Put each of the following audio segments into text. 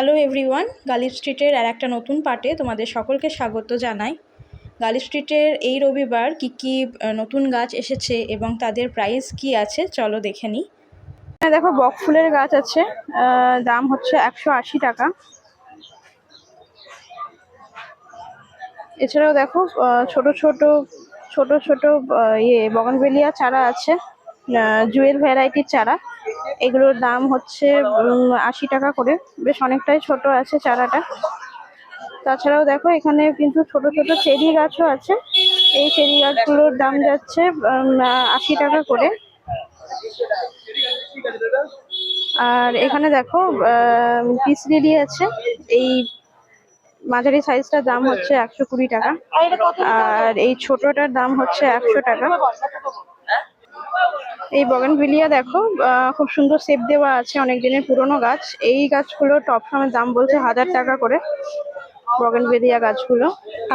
Hello everyone, Ghalib স্ট্রিটের আর একটা নতুন পার্টে তোমাদের সকলকে স্বাগত জানাই। গালিব স্ট্রিটের এই রবিবার কী কী নতুন গাছ এসেছে এবং তাদের প্রাইস কি আছে, চলো দেখে নিই। দেখো বক ফুলের গাছ আছে দাম হচ্ছে একশো আশি টাকা। এছাড়াও দেখো ছোট ছোট ছোট ছোট ইয়ে বগনভেলিয়া চারা আছে জুয়েল ভ্যারাইটির চারা। এগুলোর দাম হচ্ছে আশি টাকা করে। বেশ অনেকটাই ছোট আছে চারাটা। তাছাড়াও দেখো এখানে কিন্তু ছোট ছোট চেরি গাছও আছে। এই চেরি গাছগুলোর দাম যাচ্ছে আশি টাকা করে। আর এখানে দেখো পিস লিলি আছে। এই মাঝারি সাইজটার দাম হচ্ছে একশো কুড়ি টাকা। আর এই ছোটটার দাম হচ্ছে একশো টাকা। এই বগনভিলিয়া দেখো খুব সুন্দর সেপ দেওয়া আছে অনেক দিনের পুরনো গাছ। এই গাছগুলো টপ সামের দাম বলছে হাজার টাকা করে বগনভেলিয়া গাছগুলো।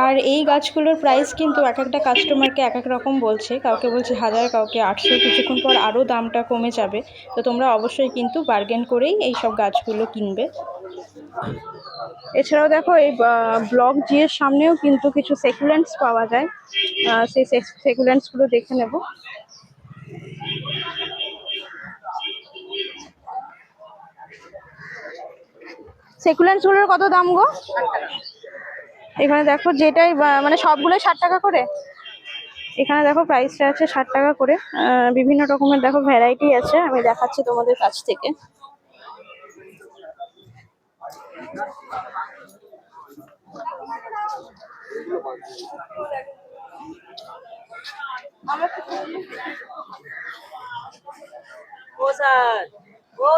আর এই গাছগুলোর প্রাইস কিন্তু এক একটা কাস্টমারকে এক এক রকম বলছে। কাউকে বলছে হাজার কাউকে আটশো কিছুক্ষণ পর আরও দামটা কমে যাবে। তো তোমরা অবশ্যই কিন্তু বার্গেন করেই এই সব গাছগুলো কিনবে। এছাড়াও দেখো এই ব্লক জি এর সামনেও কিন্তু কিছু সেকুলেন্টস পাওয়া যায়। সেই সেকুলেন্টসগুলো দেখে নেব। সেকুলেন্টসগুলোর কত দাম গো? এখানে দেখো যেটাই মানে সবগুলোই ষাট টাকা করে। এখানে দেখো প্রাইসটা আছে ষাট টাকা করে। বিভিন্ন রকমের দেখো ভ্যারাইটি আছে, আমি দেখাচ্ছি তোমাদের কাছ থেকে। ও স্যার। ও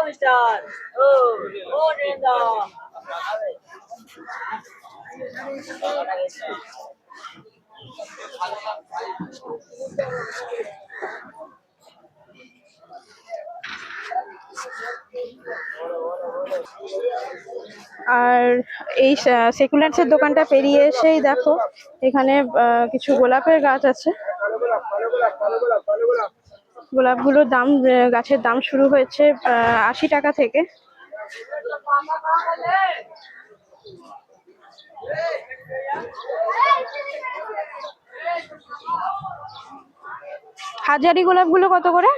আর এই সেকুলেন্টসের দোকানটা পেরিয়ে এসেই দেখো, এখানে কিছু গোলাপের গাছ আছে। গোলাপগুলোর দাম গাছের দাম শুরু হয়েছে আশি টাকা থেকে। হাজারি গোলাপগুলো কত করে?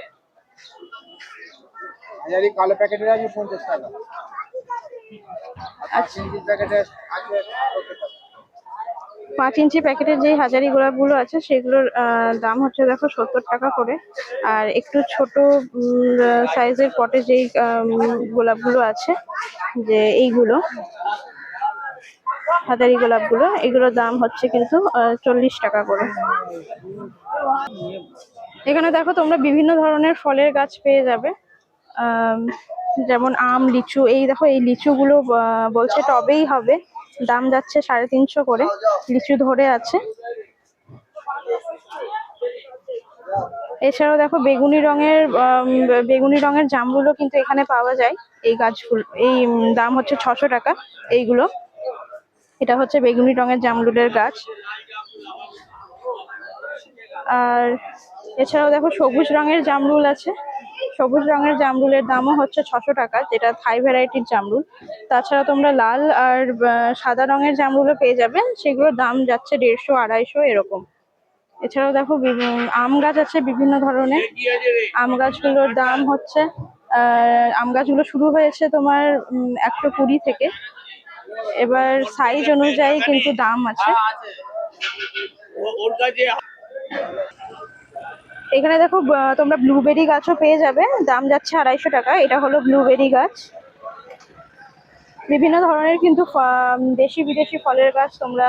হাজারি কালো প্যাকেটের আছে পঞ্চাশ টাকা। আর পাঁচ আছে সত্তর টাকা। পাঁচ ইঞ্চি প্যাকেটের যে হাজারি গোলাপগুলো আছে, সেগুলোর দাম হচ্ছে দেখো সত্তর টাকা করে। আর একটু ছোট সাইজের পটে যেই গোলাপগুলো আছে, যে এইগুলো, হাজারি গোলাপগুলো, এগুলোর দাম হচ্ছে কিন্তু চল্লিশ টাকা করে। এখানে দেখো তোমরা বিভিন্ন ধরনের ফলের গাছ পেয়ে যাবে। যেমন আম, লিচু, এই দেখো এই লিচুগুলো বলছে টবেই হবে। দাম যাচ্ছে সাড়ে তিনশো করে, লিচু ধরে আছে। এছাড়াও দেখো বেগুনি রঙের বেগুনি রঙের জামগুলো কিন্তু এখানে পাওয়া যায়। এই গাছগুলো, এই দাম হচ্ছে ছশো টাকা, এইগুলো। এটা হচ্ছে বেগুনি রঙের জামরুলের গাছ। আর এছাড়াও দেখো সবুজ রঙের জামরুল আছে। সবুজ রঙের জামরুলের দামও হচ্ছে ছশো টাকা, যেটা থাই ভ্যারাইটির জামরুল। তাছাড়া তোমরা লাল আর সাদা রঙের জামরুলও পেয়ে যাবে। সেগুলোর দাম যাচ্ছে দেড়শো, আড়াইশো এরকম। এছাড়াও দেখো আম গাছ আছে বিভিন্ন ধরনের। আম গাছগুলোর দাম হচ্ছে আম গাছগুলো শুরু হয়েছে তোমার একশো কুড়ি থেকে। এবার সাইজ অনুযায়ী কিন্তু দাম আছে। এখানে দেখো তোমরা ব্লুবেরি গাছও পেয়ে যাবে। দাম যাচ্ছে আড়াইশো টাকা। এটা হলো ব্লুবেরি গাছ। বিভিন্ন ধরনের কিন্তু দেশি বিদেশি ফলের গাছ তোমরা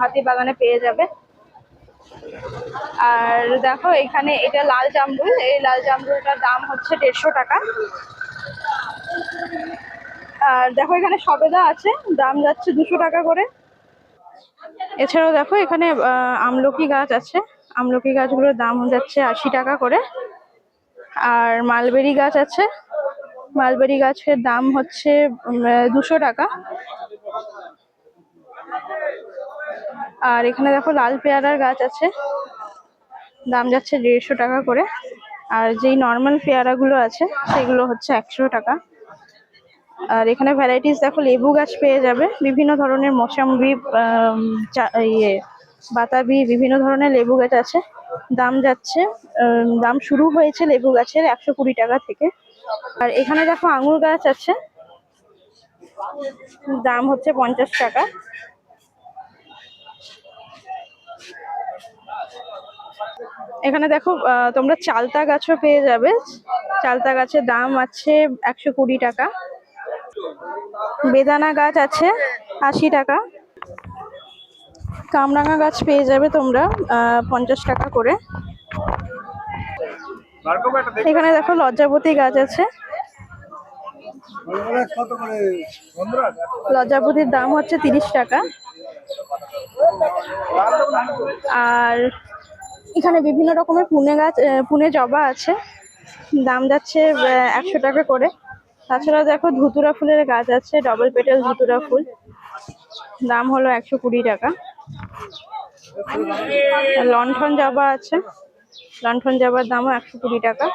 হাতি বাগানে পেয়ে যাবে। আর দেখো, এখানে এটা লাল জামরুল। এই লাল জামরুলটার দাম হচ্ছে দেড়শো টাকা। আর দেখো, এখানে সবেদা আছে। দাম যাচ্ছে দুশো টাকা করে। এছাড়াও দেখো, এখানে আমলকি গাছ আছে। আমলকি গাছগুলোর দাম যাচ্ছে আশি টাকা করে। আর মালবেরি গাছ আছে। মালবেরি গাছের দাম হচ্ছে দুশো টাকা। আর এখানে দেখো লাল পেয়ারার গাছ আছে। দাম যাচ্ছে দেড়শো টাকা করে। আর যেই নর্মাল পেয়ারাগুলো আছে, সেগুলো হচ্ছে একশো টাকা। আর এখানে ভ্যারাইটিস দেখো লেবু গাছ পেয়ে যাবে। বিভিন্ন ধরনের চা- ইয়ে বাতাবি, বিভিন্ন ধরনের লেবু গাছ আছে। দাম যাচ্ছে দাম শুরু হয়েছে লেবু গাছের একশো কুড়ি টাকা থেকে। আর এখানে দেখো আঙুর গাছ আছে। দাম হচ্ছে পঞ্চাশ টাকা। এখানে দেখো তোমরা চালতা গাছও পেয়ে যাবে। চালতা গাছের দাম আছে একশো কুড়ি টাকা। বেদানা গাছ আছে আশি টাকা। কামরাঙা গাছ পেয়ে যাবে তোমরা পঞ্চাশ টাকা করে। এখানে দেখো লজ্জাপতি গাছ আছে। লজ্জাপতির দাম হচ্ছে তিরিশ টাকা। আর এখানে বিভিন্ন রকমের পুনে গাছ পুনে জবা আছে। দাম যাচ্ছে একশো টাকা করে। তাছাড়া দেখো ধুতুরা ফুলের গাছ আছে ডবল পেটেল ধুতুরা ফুল। দাম হলো একশো কুড়ি টাকা। লণ্ঠন জাবা আছে। লন্ঠন যাবার দামও একশো কুড়ি টাকা।